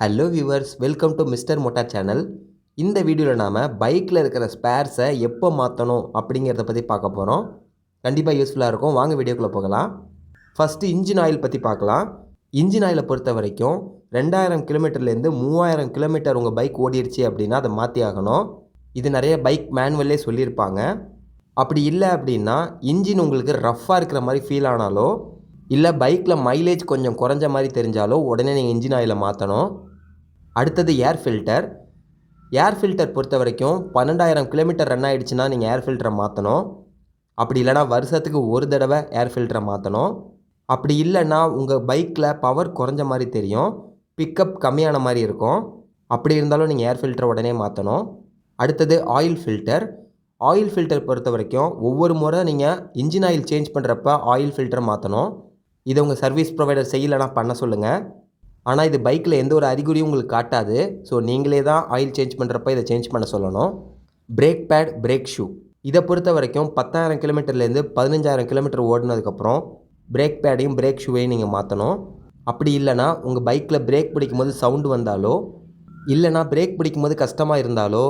Hello viewers welcome to mister Motta channel இந்த வீடியோவில் நாம் பைக்கில் இருக்கிற ஸ்பேர்ஸை எப்போ மாற்றணும் அப்படிங்கிறத பற்றி பார்க்க போகிறோம் கண்டிப்பாக யூஸ்ஃபுல்லாக இருக்கும். வாங்க வீடியோக்குள்ளே போகலாம். ஃபஸ்ட்டு இன்ஜின் ஆயில் பற்றி பார்க்கலாம். இன்ஜின் ஆயிலை பொறுத்த வரைக்கும் ரெண்டாயிரம் கிலோமீட்டர்லேருந்து மூவாயிரம் கிலோமீட்டர் உங்கள் பைக் ஓடிடுச்சு அப்படின்னா அதை மாற்றி ஆகணும். இது நிறைய பைக் மேனுவல்லே சொல்லியிருப்பாங்க. அப்படி இல்லை அப்படின்னா இன்ஜின் உங்களுக்கு ரஃப்பாக இருக்கிற மாதிரி ஃபீல் ஆனாலோ இல்லை பைக்கில் மைலேஜ் கொஞ்சம் குறைஞ்ச மாதிரி தெரிஞ்சாலோ உடனே நீங்கள் இன்ஜின் ஆயிலை மாற்றணும் அடுத்தது ஏர் ஃபில்டர் ஏர் ஃபில்டர் பொறுத்த வரைக்கும் பன்னெண்டாயிரம் கிலோமீட்டர் ரன் ஆகிடுச்சுன்னா நீங்கள் ஏர் ஃபில்டரை மாற்றணும் அப்படி இல்லைனா வருஷத்துக்கு ஒரு தடவை ஏர் ஃபில்டரை மாற்றணும் அப்படி இல்லைன்னா உங்கள் பைக்கில் பவர் குறைஞ்ச மாதிரி தெரியும். பிக்கப் கம்மியான மாதிரி இருக்கும். அப்படி இருந்தாலும் நீங்கள் ஏர் ஃபில்டரை உடனே மாற்றணும் அடுத்தது ஆயில் ஃபில்டர் ஆயில் ஃபில்டர் பொறுத்த வரைக்கும் ஒவ்வொரு முறை நீங்கள் இன்ஜின் ஆயில் சேஞ்ச் பண்ணுறப்ப ஆயில் ஃபில்டர் மாற்றணும் இதை உங்கள் சர்வீஸ் ப்ரொவைடர் செய்யலைனா பண்ண சொல்லுங்கள் ஆனால் இது பைக்கில் எந்த ஒரு அறிகுறியும் உங்களுக்கு காட்டாது. ஸோ நீங்களே தான் ஆயில் சேஞ்ச் பண்ணுறப்ப இதை சேஞ்ச் பண்ண சொல்லணும். பிரேக் பேட் பிரேக் ஷூ இதை பொறுத்த வரைக்கும் பத்தாயிரம் கிலோமீட்டர்லேருந்து பதினஞ்சாயிரம் கிலோமீட்டர் ஓடினதுக்கப்புறம் பிரேக் பேடையும் பிரேக் ஷூவையும் நீங்கள் மாற்றணும் அப்படி இல்லைனா உங்கள் பைக்கில் பிரேக் பிடிக்கும் போது சவுண்டு வந்தாலோ இல்லைனா பிரேக் பிடிக்கும் போது கஷ்டமாக இருந்தாலோ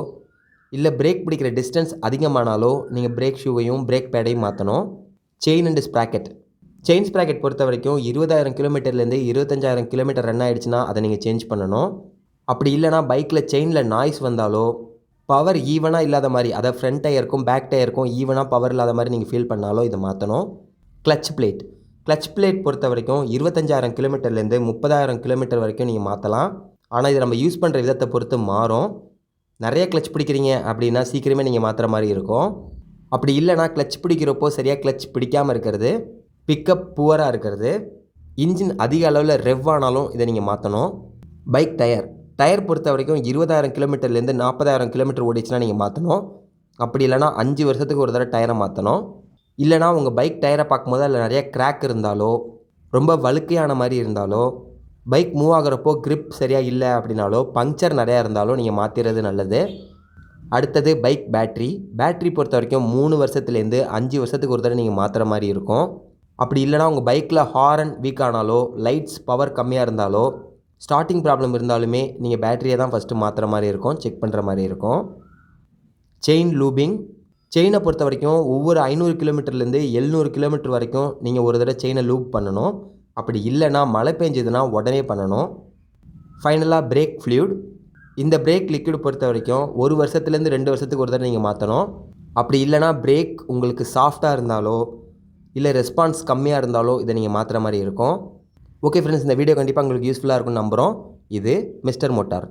இல்லை பிரேக் பிடிக்கிற டிஸ்டன்ஸ் அதிகமானாலோ நீங்கள் பிரேக் ஷூவையும் பிரேக் பேடையும் மாற்றணும் chain and sprocket chain sprocket பொறுத்த வரைக்கும் இருபதாயிரம் கிலோமீட்டர்லேருந்து இருபத்தஞ்சாயிரம் கிலோமீட்டர் ரன் ஆகிடுச்சுன்னா அதை நீங்கள் சேஞ்ச் பண்ணணும். அப்படி இல்லைனா பைக்கில் செயினில் நாய்ஸ் வந்தாலோ பவர் ஈவனாக இல்லாத மாதிரி அதை ஃப்ரண்ட் டயருக்கும் பேக் டயருக்கும் ஈவனாக பவர் இல்லாத மாதிரி நீங்கள் ஃபீல் பண்ணாலோ இதை மாற்றணும். Clutch plate. கிளச் பிளேட் பொறுத்த வரைக்கும் இருபத்தஞ்சாயிரம் கிலோமீட்டர்லேருந்து முப்பதாயிரம் கிலோமீட்டர் வரைக்கும் நீங்கள் மாற்றலாம். ஆனால் இதை நம்ம யூஸ் பண்ணுற விதத்தை பொறுத்து மாறும். நிறைய கிளச் பிடிக்கிறீங்க அப்படின்னா சீக்கிரமே நீங்கள் மாற்றுற மாதிரி இருக்கும். அப்படி இல்லைனா கிளச் பிடிக்கிறப்போ சரியாக கிளச் பிடிக்காமல் இருக்கிறது. பிக்கப் புவராக இருக்கிறது. இன்ஜின் அதிக அளவில் ரெவ் ஆனாலும் இதை நீங்கள் மாற்றணும் பைக் டயர் டயர் பொறுத்த வரைக்கும் இருபதாயிரம் கிலோமீட்டர்லேருந்து நாற்பதாயிரம் கிலோமீட்டர் ஓடிச்சுன்னா நீங்கள் மாற்றணும் அப்படி இல்லைனா அஞ்சு வருஷத்துக்கு ஒரு தடவை டயரை மாற்றணும் இல்லைனா உங்கள் பைக் டயரை பார்க்கும்போது அதில் நிறைய கிராக் இருந்தாலோ ரொம்ப வழுக்கையான மாதிரி இருந்தாலோ பைக் மூவ் ஆகிறப்போ க்ரிப் சரியாக இல்லை அப்படின்னாலோ பங்க்சர் நிறையா இருந்தாலும் நீங்கள் மாற்றிடுறது நல்லது. அடுத்தது பைக் பேட்ரி பேட்ரி பொறுத்த வரைக்கும் மூணு வருஷத்துலேருந்து அஞ்சு வருஷத்துக்கு ஒரு தடவை நீங்கள் மாற்றுற மாதிரி இருக்கும். அப்படி இல்லைனா உங்கள் பைக்கில் ஹாரன் வீக் ஆனாலோ லைட்ஸ் பவர் கம்மியாக இருந்தாலோ ஸ்டார்டிங் ப்ராப்ளம் இருந்தாலுமே நீங்கள் பேட்டரியை தான் ஃபஸ்ட்டு மாற்றுற மாதிரி இருக்கும் செக் பண்ணுற மாதிரி இருக்கும். செயின் லூபிங் செயினை பொறுத்த வரைக்கும் ஒவ்வொரு ஐநூறு கிலோமீட்டர்லேருந்து எழுநூறு கிலோமீட்டர் வரைக்கும் நீங்கள் ஒரு தடவை செயினை லூப் பண்ணணும். அப்படி இல்லைன்னா மழை பெஞ்சதுன்னா உடனே பண்ணணும். ஃபைனலாக பிரேக் ஃப்ளூயிட் இந்த பிரேக் லிக்விட் பொறுத்த வரைக்கும் ஒரு வருஷத்துலேருந்து ரெண்டு வருஷத்துக்கு ஒரு தடவை நீங்கள் மாற்றணும் அப்படி இல்லைனா பிரேக் உங்களுக்கு சாஃப்டாக இருந்தாலோ இல்லை ரெஸ்பான்ஸ் கம்மியாக இருந்தாலோ இதை நீங்கள் மாற்றுற மாதிரி இருக்கும். ஓகே ஃப்ரெண்ட்ஸ் இந்த வீடியோ கண்டிப்பாக உங்களுக்கு யூஸ்ஃபுல்லாக இருக்கும்னு நம்புகிறோம் இது மிஸ்டர் மோட்டார்.